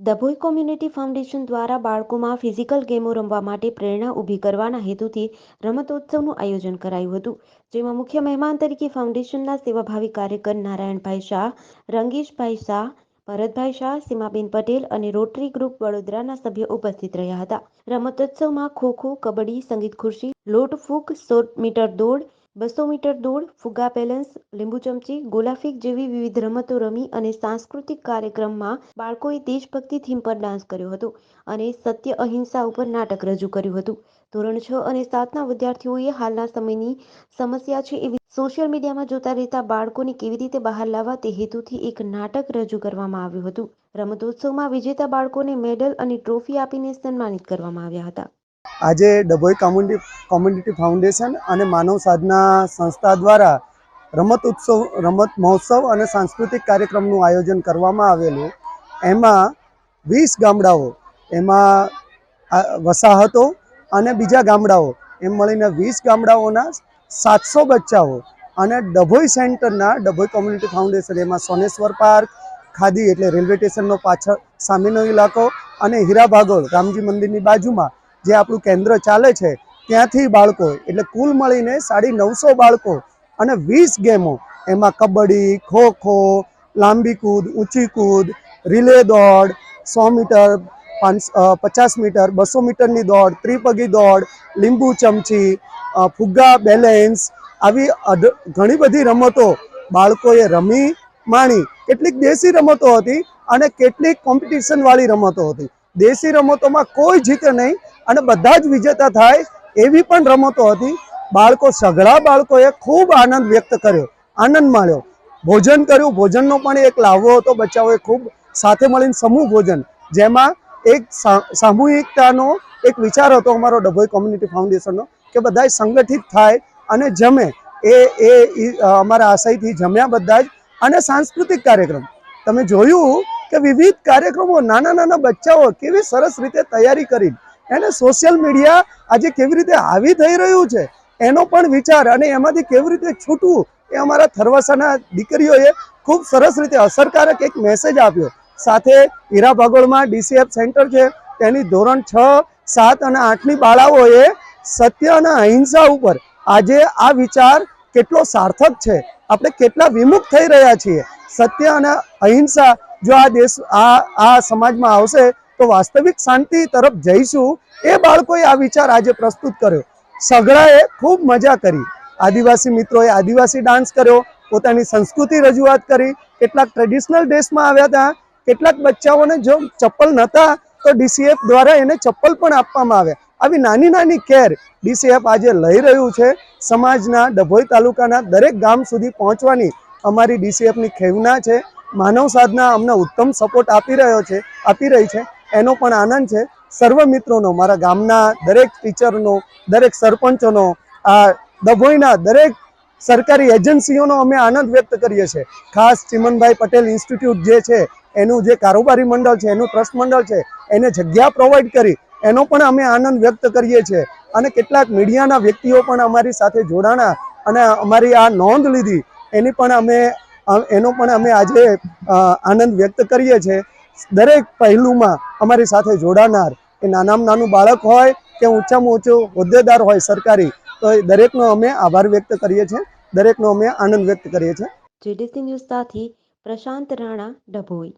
Dabhoi community foundation દ્વારા બાળકોમાં physical ગેમો રમવા માટે પ્રેરણા ઊભી કરવાના હેતુથી રમતોત્સવનું આયોજન કરાયું હતું, જેમાં મુખ્ય મહેમાન તરીકે ફાઉન્ડેશનના સેવાભાવી કાર્યકર નારાયણભાઈ શાહ, રંગેશભાઈ શાહ, ભરતભાઈ શાહ, સીમાબેન પટેલ અને રોટરી ગ્રુપ વડોદરાના સભ્યો ઉપસ્થિત રહ્યા હતા. રમતોત્સવમાં ખોખો, કબડ્ડી, સંગીત ખુરશી, લોટ ફૂક, સો મીટર દોડ બસો મીટર દોડ ફુગા બેલેન્સ લીંબુ ચમચી, ગોલાફેક જેવી વિવિધ રમતો રમી અને સાંસ્કૃતિક કાર્યક્રમમાં બાળકોએ દેશભક્તિ થીમ પર ડાન્સ કર્યો હતો અને સત્ય અહિંસા ઉપર નાટક રજૂ કર્યું હતું. ધોરણ છ અને સાતના વિદ્યાર્થીઓએ હાલના સમયની સમસ્યા છે એવી સોશિયલ મીડિયામાં જોતા રહેતા બાળકોને કેવી રીતે બહાર લાવવા તે હેતુથી એક નાટક રજૂ કરવામાં આવ્યું હતું. રમતોત્સવમાં વિજેતા બાળકોને મેડલ અને ટ્રોફી આપીને સન્માનિત કરવામાં આવ્યા હતા. આજે ડભોઈ કોમ્યુનિટી કોમ્યુનિટી ફાઉન્ડેશન અને માનવ સાધના સંસ્થા દ્વારા રમત ઉત્સવ, રમત મહોત્સવ અને સાંસ્કૃતિક કાર્યક્રમનું આયોજન કરવામાં આવેલું. એમાં વીસ ગામડાઓ, એમાં વસાહતો અને બીજા ગામડાઓ, એમ મળીને વીસ ગામડાઓના સાતસો બચ્ચાઓ અને ડભોઈ સેન્ટરના ડભોઈ કોમ્યુનિટી ફાઉન્ડેશન એમાં સોનેશ્વર પાર્ક, ખાદી એટલે રેલવે સ્ટેશનનો પાછળ સામેનો ઇલાકો અને હીરા ભાગોળ રામજી મંદિરની બાજુમાં જે આપણું કેન્દ્ર ચાલે છે, ત્યાંથી બાળકો, એટલે કુલ મળીને સાડી નવસો બાળકો અને વીસ ગેમો, એમાં કબડ્ડી ખો ખો લાંબી કૂદ, ઊંચી કૂદ, રિલે દોડ, સો મીટર, પાંચ પચાસ મીટર, બસો મીટરની દોડ, ત્રિપગી દોડ, લીંબુ ચમચી ફુગ્ગા બેલેન્સ, આવી ઘણી બધી રમતો બાળકોએ રમી માણી. કેટલીક દેશી રમતો હતી અને કેટલીક કોમ્પિટિશનવાળી રમતો હતી. દેશી રમતોમાં કોઈ જીતે નહીં અને બધા જ વિજેતા થાય એવી પણ રમતો હતી. બાળકો, સઘળા બાળકોએ ખૂબ આનંદ વ્યક્ત કર્યો, આનંદ માણ્યો. ભોજન કર્યું, ભોજનનો પણ એક લાવવો હતો બચ્ચાઓએ ખૂબ. સાથે મળીને સમૂહ ભોજન, જેમાં એક સામૂહિકતાનો એક વિચાર હતો અમારો ડભોઈ કોમ્યુનિટી ફાઉન્ડેશનનો કે બધાય સંગઠિત થાય અને જમે. એ એ અમારા આશયથી જમ્યા બધા જ. અને સાંસ્કૃતિક કાર્યક્રમ. તમે જોયું કે વિવિધ કાર્યક્રમો નાના નાના બચ્ચાઓ કેવી સરસ રીતે તૈયારી કરી. એને સોશિયલ મીડિયા આજે કેવી રીતે હાવી થઈ રહ્યું છે, એનો પણ વિચાર અને એમાંથી કેવી રીતે છૂટવું એ અમારા થરવાસાના દીકરીઓએ ખૂબ સરસ રીતે અસરકારક એક મેસેજ આપ્યો. સાથે હીરા ભાગોળમાં ડીસીએફ સેન્ટર છે, તેની ધોરણ છ, સાત અને આઠની બાળાઓએ સત્ય અને અહિંસા ઉપર આજે આ વિચાર કેટલો સાર્થક છે, આપણે કેટલા વિમુખ થઈ રહ્યા છીએ. સત્ય અને અહિંસા જો આ દેશ, આ આ સમાજમાં આવશે તો વાસ્તવિક શાંતિ તરફ જઈશું. એ બાળકોએ આ વિચાર આજે પ્રસ્તુત કર્યો. સઘળાએ ખૂબ મજા કરી. આદિવાસી મિત્રોએ આદિવાસી ડાન્સ કર્યો. પોતાની સંસ્કૃતિ રજૂઆત કરી. કેટલાક ટ્રેડિશનલ ડ્રેસમાં આવ્યા હતા. કેટલાક બચ્ચાઓને જો ચપ્પલ નહોતા, તો ડીસીએફ દ્વારા એને ચપ્પલ પણ આપવામાં આવ્યા. આવી નાની નાની કેર ડીસીએફ આજે લઈ રહ્યું છે. સમાજના ડભોઈ તાલુકાના દરેક ગામ સુધી પહોંચવાની અમારી ડીસીએફની ખેવના છે. માનવ સાધના અમને ઉત્તમ સપોર્ટ આપી રહ્યો છે, આપી રહી છે. એનો પણ આનંદ છે. સર્વ મિત્રોનો, મારા ગામના દરેક ટીચરનો, દરેક સરપંચોનો, આ ડભોઈના દરેક સરકારી એજન્સીઓનો અમે આનંદ વ્યક્ત કરીએ છીએ. ખાસ ચિમનભાઈ પટેલ ઇન્સ્ટિટ્યૂટ જે છે, એનું જે કારોબારી મંડળ છે, એનું ટ્રસ્ટ મંડળ છે, એને જગ્યા પ્રોવાઈડ કરી, એનો પણ અમે આનંદ વ્યક્ત કરીએ છીએ. અને કેટલાક મીડિયાના વ્યક્તિઓ પણ અમારી સાથે જોડાણા અને અમારી આ નોંધ લીધી, એની પણ અમે, એનો પણ અમે આજે આનંદ વ્યક્ત કરીએ છીએ. દરેક પહેલુંમાં અમારી સાથે જોડાનાર એ નાનામાં નાનું બાળક હોય કે ઊંચામાં ઊંચો હોદ્દેદાર હોય સરકારી, તો એ દરેકનો અમે આભાર વ્યક્ત કરીએ છીએ. દરેકનો અમે આનંદ વ્યક્ત કરીએ છીએ. જેડીસી ન્યૂઝ સાથી પ્રશાંત રાણા ડભોઈ.